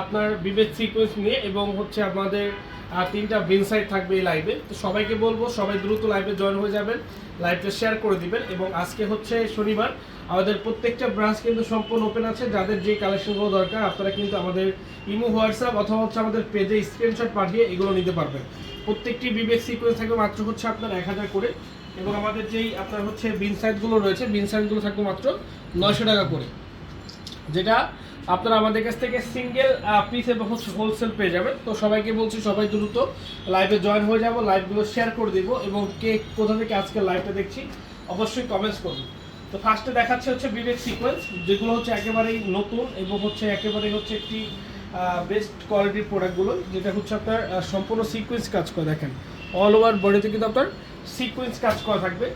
আপনার বিবেক সিকোয়েন্স নিয়ে এবং হচ্ছে আমাদের আহ, তিনটা বেনসাইড থাকবে এই লাইভে তো সবাইকে বলব সবাই দ্রুত লাইভে জয়েন হয়ে যাবেন লাইভটা শেয়ার করে দিবেন এবং আজকে হচ্ছে শনিবার আমাদের প্রত্যেকটা ব্রাঞ্চ কিন্তু সম্পূর্ণ ওপেন আছে। যাদের যে কালেকশনগুলো দরকার আপনারা কিন্তু আমাদের ইমো হোয়াটসঅ্যাপ অথবা হচ্ছে আমাদের পেজে স্ক্রিনশট পাঠিয়ে এগুলো নিতে পারবেন। প্রত্যেকটি বিবেক সিকোয়েন্স থাকবে মাত্র হচ্ছে আপনার এক হাজার করে এবং আমাদের যেই আপনার হচ্ছে বিনসাইডগুলো রয়েছে বিনসাইডগুলো থাকবে মাত্র নয়শো টাকা করে। যেটা আপনারা আমাদের কাছ থেকে সিঙ্গেল পিস এবং হোলসেল পেয়ে যাবেন। তো সবাইকে বলছি, সবাই দ্রুত লাইভে জয়েন হয়ে যাব লাইভগুলো শেয়ার করে দিব এবং কে কোথা থেকে আজকে লাইভটা দেখছি, অবশ্যই কমেন্টস করুন তো ফার্স্টে দেখাচ্ছে হচ্ছে বিবেক সিকোয়েন্স যেগুলো হচ্ছে একেবারেই নতুন এবং হচ্ছে একেবারেই হচ্ছে একটি বেস্ট কোয়ালিটির প্রোডাক্টগুলো যেটা হচ্ছে আপনার সম্পূর্ণ সিকোয়েন্স কাজ করে দেখেন। অল ওভার বডিতে কিন্তু আপনার সিকোয়েন্স কাজ করা থাকবে।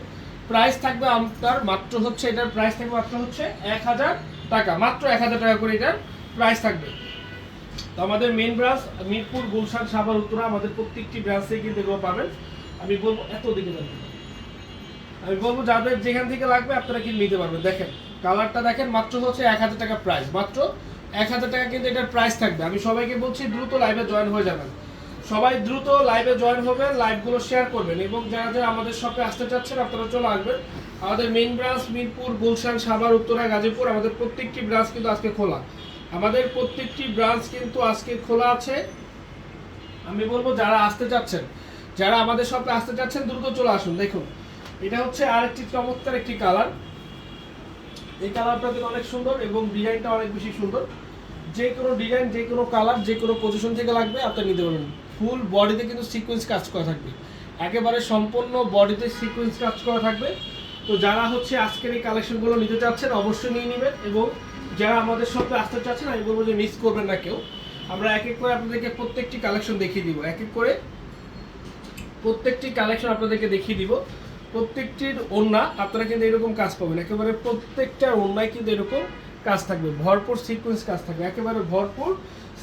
প্রাইস থাকবে আপনার মাত্র হচ্ছে, এটার প্রাইস থাকবে মাত্র হচ্ছে এক হাজার টাকা, মাত্র এক হাজার টাকা করে এটার প্রাইস থাকবে। তো আমাদের মেন ব্রাঞ্চ মিরপুর, গুলশান, সাভার, উত্তরা, আমাদের প্রত্যেকটি ব্রাঞ্চে কিন্তু এগুলো পাবেন। আমি বলব এত দিকে যাবেন। আমি বলব যাদের যেখান থেকে লাগবে আপনারা কিন্তু নিতে পারবেন। দেখেন কালারটা দেখেন, মাত্র হচ্ছে এক হাজার টাকা প্রাইস মাত্র এক হাজার টাকা কিন্তু এটার প্রাইস থাকবে। আমি সবাইকে বলছি, দ্রুত লাইভে জয়েন হয়ে যাবেন। সবাই দ্রুত লাইভে জয়েন হবেন লাইভগুলো শেয়ার করবেন এবং যারা যারা আমাদের শপে আসতে চাচ্ছেন, আপনারা চলে আসবেন। আমাদের মেইন ব্রাঞ্চ মিরপুর, গুলশান, সাভার, উত্তরা, গাজীপুর, আমাদের প্রত্যেকটি ব্রাঞ্চ কিন্তু আজকে খোলা। আমাদের প্রত্যেকটি ব্রাঞ্চ কিন্তু আজকে খোলা আছে। আমি বলব যারা আসতে চাচ্ছেন, যারা আমাদের শপে আসতে চাচ্ছেন, দ্রুত চলে আসুন। দেখুন, এটা হচ্ছে আরেকটি চমৎকার একটি কালার এই কালারটা কিন্তু অনেক সুন্দর এবং ডিজাইনটা অনেক বেশি সুন্দর। যে কোনো ডিজাইন যে কোনো কালার যে কোনো পজিশন থেকে লাগবে, আপনি নিতে পারবেন। ফুল বডিতে কিন্তু সিকোয়েন্স কাজ করা থাকবে। একেবারে সম্পূর্ণ বডিতে সিকোয়েন্স কাজ করা থাকবে। তো যারা হচ্ছে আজকের এই কালেকশনগুলো নিতে চাচ্ছেন, অবশ্যই নিয়ে নেবেন এবং যারা আমাদের সঙ্গে আসতে চাচ্ছেন, আমি বলব যে মিস করবেন না কেউ। আমরা এক এক করে আপনাদেরকে প্রত্যেকটি কালেকশন দেখিয়ে দিব। এক এক করে প্রত্যেকটি কালেকশন আপনাদেরকে দেখিয়ে দিব। প্রত্যেকটির ওড়না, আপনারা কিন্তু এরকম কাজ পাবেন। একেবারে প্রত্যেকটা ওড়নায় কিন্তু এরকম কাজ থাকবে। ভরপুর সিকোয়েন্স কাজ থাকবে। একেবারে ভরপুর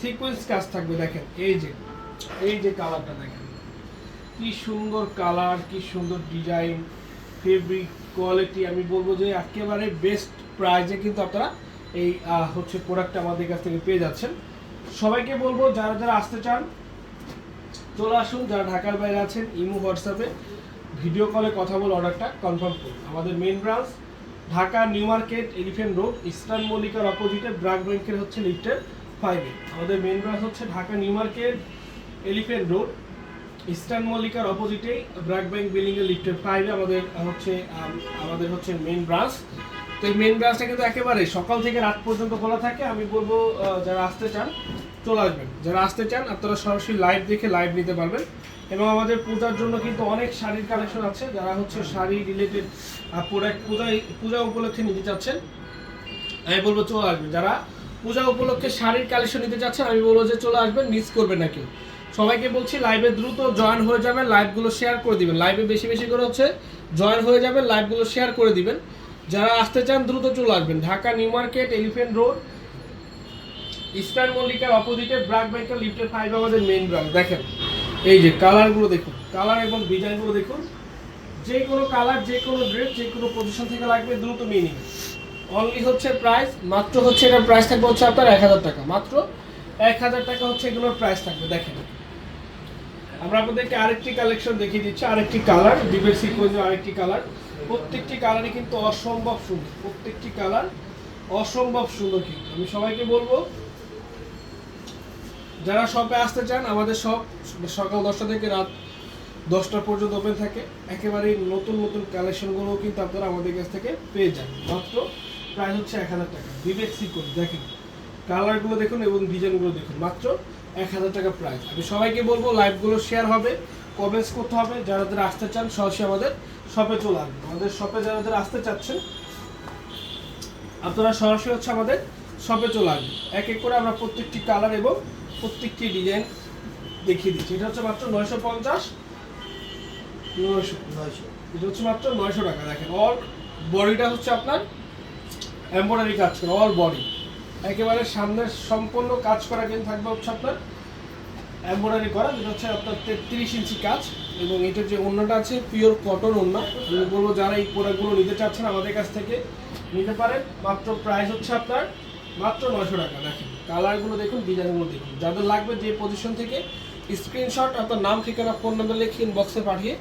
সিকোয়েন্স কাজ থাকবে। দেখেন, এই যে এই যে কালারটা দেখেন, কি সুন্দর কালার, কি সুন্দর ডিজাইন ফেব্রিক কোয়ালিটি আমি বলব যে একেবারে বেস্ট প্রাইজে কিন্তু আপনারা এই হচ্ছে প্রোডাক্টটা আমাদের কাছ থেকে পেয়ে যাচ্ছেন। সবাইকে বলব, যারা যারা আসতে চান, চলে আসুন, যারা ঢাকার বাইরে আছেন, ইমো, হোয়াটসঅ্যাপে ভিডিও কলে কথা বলে অর্ডারটা কনফার্ম করুন। আমাদের main branch Dhaka new market elephant road eastern মল্লিকার অপোজিটে ব্রাক ব্যাংকের হচ্ছে লিফটের ফাইভে আমাদের মেন ব্রাঞ্চ হচ্ছে Dhaka new market elephant road eastern মল্লিকার অপোজিটে ব্র্যাক ব্যাংক বিল্ডিং এর লিফটের ফাইভে আমাদের, হচ্ছে আমাদের হচ্ছে মেন ব্রাঞ্চ তো এই মেন ব্রাঞ্চটা কিন্তু একেবারে সকাল থেকে রাত পর্যন্ত খোলা থাকে। আমি বলব যারা আসতে চান, চলে আসবেন। যারা আসতে চান, আপনারা সরাসরি লাইভ দেখে লাইভ নিতে পারবেন। এবং আমাদের পূজার জন্য কিন্তু অনেক শাড়ির কালেকশন আছে। যারা হচ্ছে শাড়ি রিলেটেড প্রোডাক্ট পূজায়, পূজা উপলক্ষে নিতে চাচ্ছেন, আমি বলব চলে আসবেন। যারা পূজা উপলক্ষে শাড়ির কালেকশন নিতে চাচ্ছেন, আমি বলব যে চলে আসবেন মিস করবেন না কেউ। সবাইকে বলছি লাইভে দ্রুত জয়েন হয়ে যাবেন লাইভগুলো শেয়ার করে দিবেন। লাইভে বেশি বেশি করে হচ্ছে জয়েন হয়ে যাবেন লাইভগুলো শেয়ার করে দিবেন। যারা আসতে চান দ্রুত চলে আসবেন। Dhaka new market elephant road eastern মল্লিকার অপোজিটে ব্র্যাক ব্যাংকের লিফটের ফাইভ আমাদের মেইন ব্রাঞ্চ দেখেন, এই যে কালারগুলো দেখুন কালার এবং ডিজাইনগুলো দেখুন। যে কোনো কালার যে কোনো ড্রেস যে কোনো পজিশন থেকে লাগবে দ্রুত নিয়ে নিন। অনলি হচ্ছে প্রাইস মাত্র হচ্ছে এটার প্রাইস থাকবে হচ্ছে আপনার এক হাজার টাকা। মাত্র এক হাজার টাকা হচ্ছে এগুলোর প্রাইস থাকবে, দেখেন। আমরা আপনাদেরকে আরেকটি কালেকশন দেখিয়ে দিচ্ছি, আরেকটি কালার ডিবের সিকোয়েন্সের আরেকটি কালার প্রত্যেকটি কালারই কিন্তু অসম্ভব সুন্দর, প্রত্যেকটি কালার অসম্ভব সুন্দর কিন্তু। আমি সবাইকে বলব, যারা শপে আসতে চান, আমাদের শপ সকাল দশটা থেকে রাত দশটা পর্যন্ত ওপেন থাকে। একেবারেই নতুন নতুন কালেকশনগুলো কিন্তু আপনারা আমাদের কাছ থেকে পেয়ে যান। মাত্র প্রায় হচ্ছে এক হাজার টাকা। বিবেক সিকোয়েন্স দেখেন। কালারগুলো দেখুন এবং ডিজাইনগুলো দেখুন। মাত্র এক হাজার টাকা প্রাইস আমি সবাইকে বলব লাইভগুলো শেয়ার হবে কমেন্টস করতে হবে। যারা যারা আসতে চান সরাসরি আমাদের শপে চলে আসবেন আমাদের শপে যারা যারা আসতে চাচ্ছেন আপনারা সরাসরি হচ্ছে আমাদের শপে চলে আসবেন। এক এক করে আমরা প্রত্যেকটি কালার এবং প্রত্যেকটি ডিজাইন দেখিয়ে দিচ্ছি। এটা হচ্ছে মাত্র নয়শো পঞ্চাশ। নয়শো। নয়শো। এটা হচ্ছে মাত্র নয়শো টাকা। দেখেন অল বডিটা হচ্ছে আপনার এমব্রয়ডারি কাজ করা অল বডি একেবারে সামনের সম্পূর্ণ কাজ করা কিন্তু থাকবে হচ্ছে আপনার এমব্রয়ডারি করা, যেটা হচ্ছে আপনার তেত্রিশ ইঞ্চি কাজ এবং এটার যে ওড়নাটা আছে পিওর কটন ওড়না। আমি বলব যারা এই প্রোডাক্টগুলো নিতে চাচ্ছেন আমাদের কাছ থেকে নিতে পারেন। মাত্র প্রাইস হচ্ছে আপনার মাত্র নয়শো টাকা। দেখেন কালারগুলো দেখুন ডিজাইনগুলো দেখুন। যাদের লাগবে যে পজিশন থেকে স্ক্রিনশট আপনার নাম, ঠিকানা ফোন নাম্বার লিখে ইনবক্সে পাঠিয়ে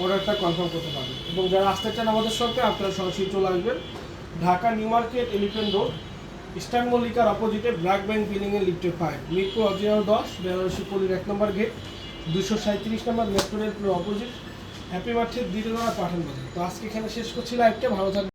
অর্ডারটা কনফার্ম করতে পারবেন। এবং যারা আসতে চান আমাদের শপে আপনারা সরাসরি চলে আসবেন। Dhaka new market elephant road eastern মল্লিকার অপোজিটে ব্ল্যাক ব্যাংক বিল্ডিংয়ে লিফটে ফাইভ মিরপুর অজিরাও দশ, বেনারসি পল্লির এক নম্বর গেট, দুশো সাঁত্রিশ number metro rail opposite. Happy মার্থের দ্বিতীয় পাঠান বাজার তো আজকে এখানে শেষ করছি লাইভটা ভালো থাকবে।